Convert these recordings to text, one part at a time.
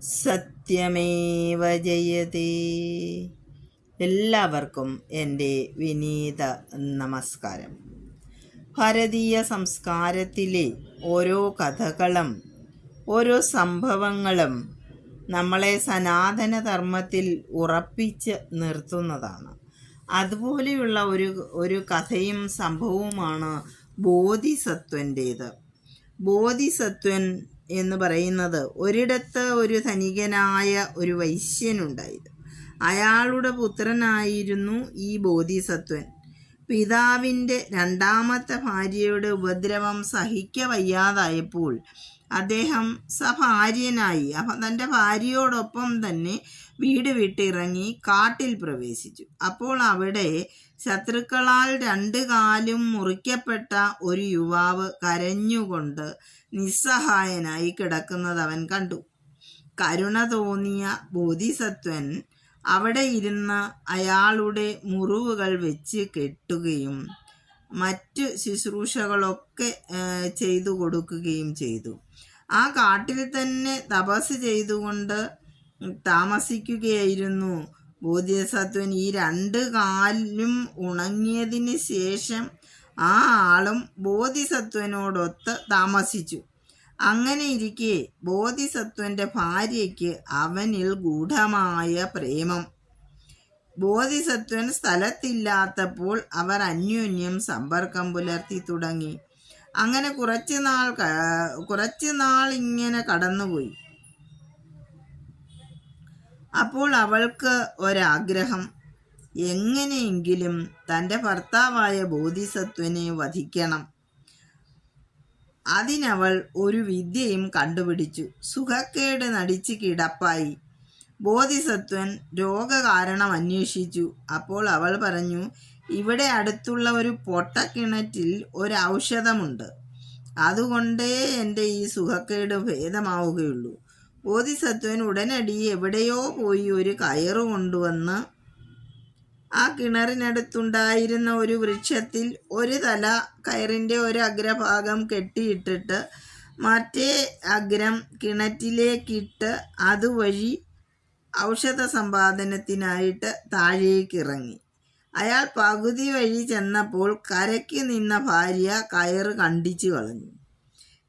സത്യമേവ ജയതേ. എല്ലാവർക്കും എന്റെ വിനീത നമസ്കാരം. ഭാരതീയ സംസ്കാരത്തിലെ ഓരോ കഥകളും ഓരോ സംഭവങ്ങളും നമ്മളെ സനാതന ധർമ്മത്തിൽ ഉറപ്പിച്ച് നിർത്തുന്നതാണ്. അതുപോലെയുള്ള ഒരു ഒരു കഥയും സംഭവവുമാണ് ബോധിസത്വന്റേത്. ബോധിസത്വൻ എന്ന് പറയുന്നത് ഒരിടത്ത് ഒരു ധനികനായ ഒരു വൈശ്യനുണ്ടായിരുന്നു. അയാളുടെ പുത്രനായിരുന്നു ഈ ബോധിസത്വൻ. പിതാവിന്റെ രണ്ടാമത്തെ ഭാര്യയുടെ ഉപദ്രവം സഹിക്ക വയ്യാതായപ്പോൾ അദ്ദേഹം സഭാര്യനായി. തന്റെ ഭാര്യയോടൊപ്പം തന്നെ വീട് വിട്ടിറങ്ങി കാട്ടിൽ പ്രവേശിച്ചു. അപ്പോൾ അവിടെ ശത്രുക്കളാൽ രണ്ട് കാലും മുറിക്കപ്പെട്ട ഒരു യുവാവ് കരഞ്ഞുകൊണ്ട് നിസ്സഹായനായി കിടക്കുന്നത് അവൻ കണ്ടു. കരുണ തോന്നിയ ബോധിസത്വൻ അവിടെ ഇരുന്ന് അയാളുടെ മുറിവുകൾ വെച്ച് കെട്ടുകയും മറ്റ് ശുശ്രൂഷകളൊക്കെ ചെയ്തു കൊടുക്കുകയും ചെയ്തു. ആ കാട്ടിൽ തന്നെ തപസ് ചെയ്തുകൊണ്ട് താമസിക്കുകയായിരുന്നു ബോധ്യസത്വൻ. ഈ രണ്ട് കാലിലും ഉണങ്ങിയതിന് ശേഷം ആ ആളും ബോധിസത്വനോടൊത്ത് താമസിച്ചു. അങ്ങനെ ഇരിക്കെ ബോധിസത്വന്റെ ഭാര്യയ്ക്ക് അവനിൽ ഗൂഢമായ പ്രേമം ബോധിസത്വൻ സ്ഥലത്തില്ലാത്തപ്പോൾ അവർ അന്യോന്യം സമ്പർക്കം പുലർത്തി തുടങ്ങി. അങ്ങനെ കുറച്ച് നാൾ കുറച്ച് നാൾ ഇങ്ങനെ കടന്നുപോയി. അപ്പോൾ അവൾക്ക് ഒരാഗ്രഹം. എങ്ങനെയെങ്കിലും തന്റെ ഭർത്താവായ ബോധിസത്വനെ വധിക്കണം. അതിനവൾ ഒരു വിദ്യയും കണ്ടുപിടിച്ചു. സുഖക്കേട് നടിച്ച് കിടപ്പായി. ബോധിസത്വൻ രോഗകാരണം അന്വേഷിച്ചു അപ്പോൾ അവൾ പറഞ്ഞു ഇവിടെ അടുത്തുള്ള ഒരു പൊട്ടക്കിണറ്റിൽ ഒരു ഔഷധമുണ്ട് അതുകൊണ്ടേ എന്റെ ഈ സുഖക്കേട് ഭേദമാവുകയുള്ളൂ. ബോധിസത്വൻ ഉടനടി എവിടെയോ പോയി ഒരു കയറ് കൊണ്ടുവന്ന് ആ കിണറിനടുത്തുണ്ടായിരുന്ന ഒരു വൃക്ഷത്തിൽ ഒരു തല കയറിന്റെ ഒരു അഗ്രഭാഗം കെട്ടിയിട്ടിട്ട് മറ്റേ അഗ്രം കിണറ്റിലേക്കിട്ട് അതുവഴി ഔഷധ സമ്പാദനത്തിനായിട്ട് താഴേക്കിറങ്ങി. അയാൾ പകുതി വഴി ചെന്നപ്പോൾ കരയ്ക്ക് നിന്ന ഭാര്യ കയറ് കണ്ടിച്ചു കളഞ്ഞു.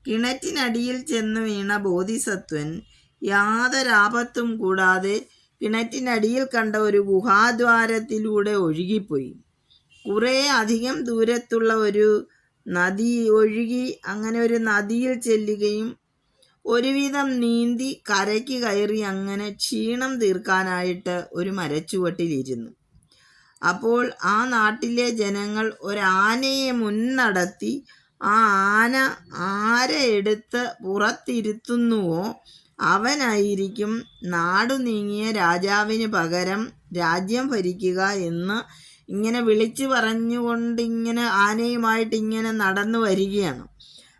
കിണറ്റിനടിയിൽ ചെന്ന് വീണ ബോധിസത്വൻ യാതൊരാപത്തും കൂടാതെ കിണറ്റിനടിയിൽ കണ്ട ഒരു ഗുഹാദ്വാരത്തിലൂടെ ഒഴുകിപ്പോയി. കുറേ അധികം ദൂരത്തുള്ള ഒരു നദി ഒഴുകി അങ്ങനെ ഒരു നദിയിൽ ചെല്ലുകയും ഒരുവിധം നീന്തി കരയ്ക്ക് കയറി അങ്ങനെ ക്ഷീണം തീർക്കാനായിട്ട് ഒരു മരച്ചുവട്ടിലിരുന്നു. അപ്പോൾ ആ നാട്ടിലെ ജനങ്ങൾ ഒരാനയെ മുൻനടത്തി ആ ആന ആരെ എടുത്ത് പുറത്തിരുത്തുന്നുവോ? അവനായിരിക്കും നാടു നീങ്ങിയ രാജാവിന് പകരം രാജ്യം ഭരിക്കുക എന്ന് ഇങ്ങനെ വിളിച്ചു പറഞ്ഞുകൊണ്ട് ഇങ്ങനെ ആനയുമായിട്ട് ഇങ്ങനെ നടന്നു വരികയാണ്.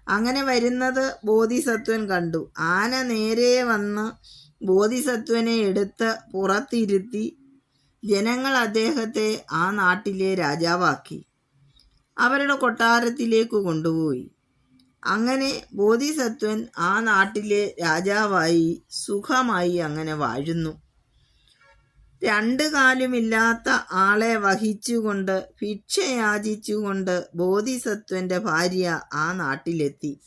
അങ്ങനെ വരുന്നത് ബോധിസത്വൻ കണ്ടു. ആന നേരെ വന്ന് ബോധിസത്വനെ എടുത്ത് പുറത്തിരുത്തി ജനങ്ങൾ അദ്ദേഹത്തെ ആ നാട്ടിലെ രാജാവാക്കി. അവരുടെ കൊട്ടാരത്തിലേക്ക് കൊണ്ടുപോയി. അങ്ങനെ ബോധിസത്വൻ ആ നാട്ടിലെ രാജാവായി സുഖമായി അങ്ങനെ വാഴുന്നു. രണ്ട് കാലുമില്ലാത്ത ആളെ വഹിച്ചുകൊണ്ട് ഭിക്ഷയാചിച്ചുകൊണ്ട് ബോധിസത്വന്റെ ഭാര്യ ആ നാട്ടിലെത്തി.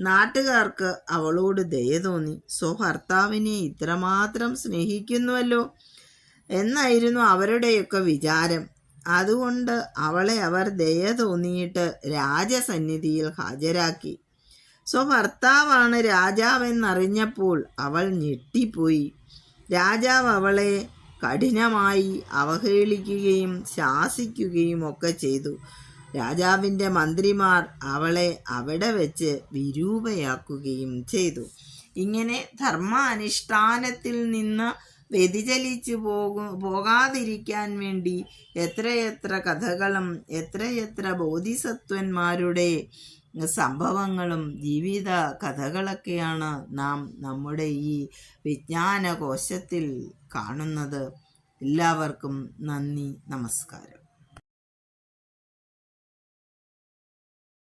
നാട്ടുകാർക്ക് അവളോട് ദയ തോന്നി. സ്വഭർത്താവിനെ ഇത്രമാത്രം സ്നേഹിക്കുന്നുവല്ലോ എന്നായിരുന്നു അവരുടെയൊക്കെ വിചാരം. അതുകൊണ്ട് അവളെ അവർ ദയ തോന്നിയിട്ട് രാജസന്നിധിയിൽ ഹാജരാക്കി. സ്വഭർത്താവാണ് രാജാവെന്നറിഞ്ഞപ്പോൾ അവൾ ഞെട്ടിപ്പോയി. രാജാവ് അവളെ കഠിനമായി അവഹേളിക്കുകയും ശാസിക്കുകയും ഒക്കെ ചെയ്തു. രാജാവിന്റെ മന്ത്രിമാർ അവളെ അവിടെ വെച്ച് വിരൂപയാക്കുകയും ചെയ്തു. ഇങ്ങനെ ധർമാനുഷ്ഠാനത്തിൽ നിന്ന് വ്യതിചലിച്ചു പോകു പോകാതിരിക്കാൻ വേണ്ടി എത്രയെത്ര കഥകളും എത്രയെത്ര ബോധിസത്വന്മാരുടെ സംഭവങ്ങളും ജീവിത കഥകളൊക്കെയാണ് നാം നമ്മുടെ ഈ വിജ്ഞാനകോശത്തിൽ കാണുന്നത്. എല്ലാവർക്കും നന്ദി നമസ്കാരം.